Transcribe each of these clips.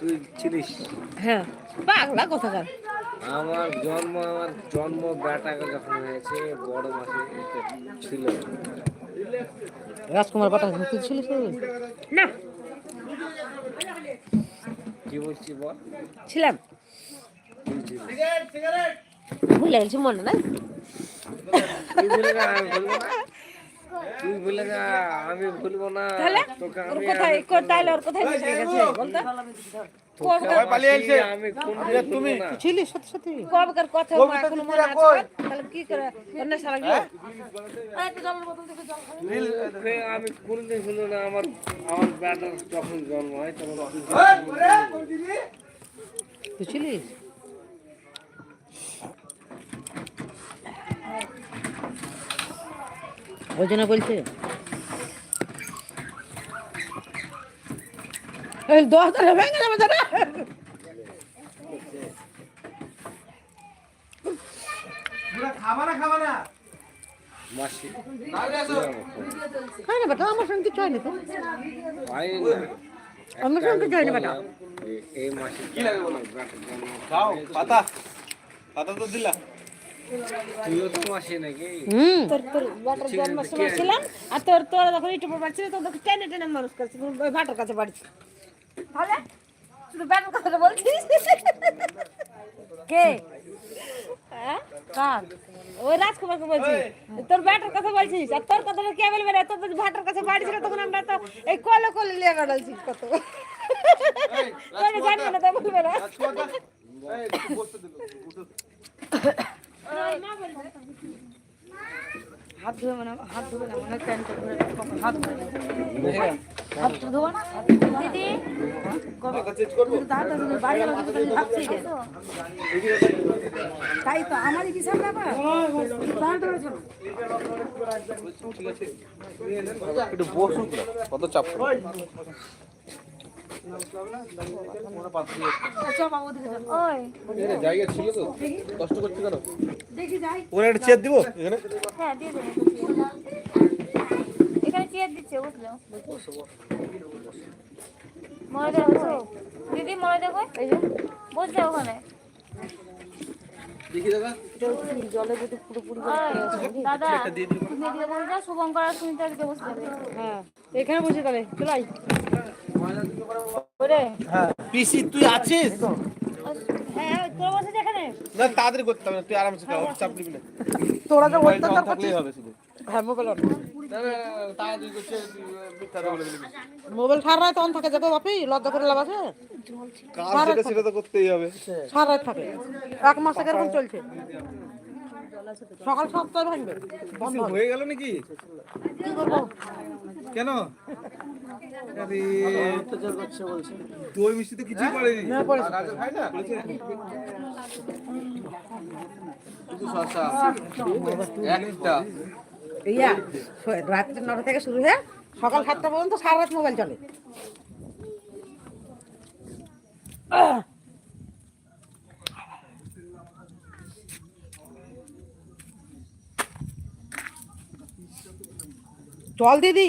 তুই ছিলিস? হ্যাঁ। পাগলা কোথাকার? আমার জন্ম আমার জন্ম বেটাকে যখন হয়েছে বড় মাসে ছিল। রাজকুমার পাঠা তুই ছিলিস না। কি বলছি বল? ছিলাম। ভুলে গেছি মনে না? তুই ভুলে গা আমি ভুলবো না। তাহলে? ওর কোথায় তাহলে ওর কোথায় মিশে গেছে বলতো? আমি- এসেছে। আমি কোন তুমি না। আমার মনে কোনদিন না আমার আমার বেটার যখন জন্ম হয় তখন তুই তুই ছিলিস ওই জন্য বলছে। এই দশ টাকা ভেঙে যাবে দাদা খাবা না খাবা না? খাই না বেটা আমার সঙ্গে কিছু হয়নি তো। আমার সঙ্গে কিছু হয়নি বেটা। এই- এই মাসে কি লাগে খাও পাতা। পাতা তো দিলা। হুম। তোর তোর বাটার জন্ম ছিলাম আর তোর তোর যখন ইটু পর বাড়ছিল তো তোকে টেনে টেনে মানুষ করছে বাটার কাছে বাড়ছি তাহলে? শুধু বাটার কথা বলছিস? কে? হ্যাঁ? কার? ওই রাজকুমারকে বলছি। তোর ব্যাটার কথা বলছিস? আর তোর কথা কে বলবে রে? তোর ভাটার কাছে বাড়ি ছিল তখন আমরা তো এই কলে কলে লিয়ে গাড়ালছি কত। জানবে না তো বলবে না। হাত ধুয়ে মানে হাত ধুবে না মানে হাত ধুবে হাত ধোয়া না দিদি তাই তো আমারই বিশাল ব্যাপার একটু বসুন কত চাপ জায়গা ছিল তো কষ্ট করছি কেন ওরা একটা চেয়ার দিব এখানে? হ্যাঁ দিয়ে দেবো এখানে চেয়ার দিচ্ছে বুঝলো মনে দেখো দিদি মনে দেখো এই যে বসবে ওখানে। জলে যদি পুরোপুরি দাদা তুমি শুভঙ্কর আর বসে হ্যাঁ এখানে বসে তাহলে চলাই পিসি তুই আছিস? হ্যাঁ তোর বসে যেখানে না তাড়াতাড়ি করতে হবে না তুই আরামসে চাপ নিবি না। তোরা তো মোবাইলটা on হবে শুধু। হ্যাঁ মোবাইল না না, না, তাড়াতাড়ি করছে মিথ্যা কথা বলে দিবি। মোবাইল সারা রাত অন থাকে যাবে বাপি লজ্জা করে লাভ আছে? সেটা তো করতেই হবে। সারা রাত থাকে। এক মাস থেকে এরকম চলছে? সকাল সাতটায় ভাঙবে। বন্ধ হয়ে গেল নাকি? কেন? দই রাত্রি নটা থেকে শুরু হয়ে সকাল সাতটা পর্যন্ত সারা রাত মোবাইল চলে। চল দিদি।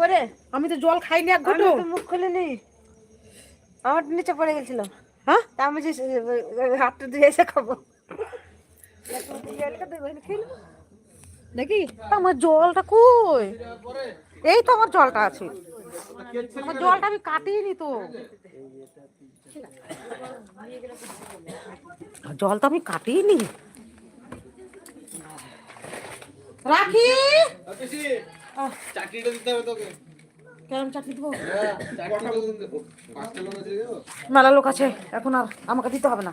করে আমি তো জল খাইনি এক ঘটো মুখ খুলিনি। আমার নিচে পড়ে গেছিল। হ্যাঁ? তা আমি যে হাতটা দিয়ে এসে খাব। নাকি আমার জলটা কই? এই তো আমার জলটা আছে। আমার জলটা আমি কাটিনি তো। জল তো আমি কাটিনি। রাখি! চাকরিটা দিতে হবে তোকে। আছে মেলা লোক আছে এখন আর আমাকে দিতে হবে না।